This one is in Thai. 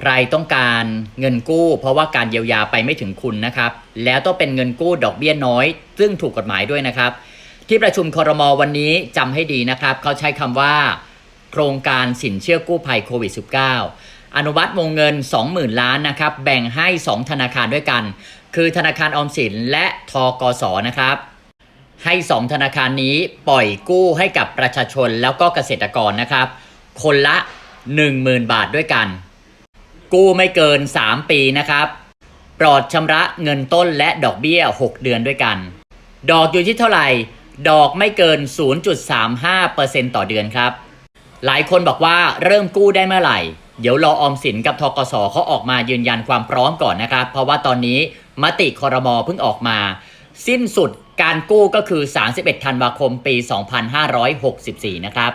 ใครต้องการเงินกู้ เพราะว่าการเยียวยาไปไม่ถึงคุณนะครับ แล้วต้องเป็นเงินกู้ดอกเบี้ยน้อย ซึ่งถูกกฎหมายด้วยนะครับ ที่ประชุมคอรมอวันนี้จำให้ดีนะครับ เขาใช้คำว่า โครงการสินเชื่อกู้ภัยโควิด -19 อนุมัติวงเงิน 20,000 ล้านนะครับ แบ่งให้ 2 ธนาคารด้วยกัน คือธนาคารออมสินและทกสนะครับ ให้ 2 ธนาคารนี้ปล่อยกู้ให้กับประชาชนแล้วก็เกษตรกรนะครับ คนละ 10,000 บาทด้วยกัน กู้ไม่เกิน 3 ปีนะครับ ปลอดชำระเงินต้นและดอกเบี้ย 6 เดือนด้วยกัน ดอกอยู่ที่เท่าไหร่ ดอกไม่เกิน 0.35%ต่อเดือนครับ หลายคนบอกว่าเริ่มกู้ได้เมื่อไหร่ เดี๋ยวรอออมสินกับทกสเขาออกมายืนยันความพร้อมก่อนนะครับ เพราะว่าตอนนี้มติคอรมอเพิ่งออกมา สิ้นสุดการกู้ก็คือ 31 ธันวาคม ปี 2564 นะครับ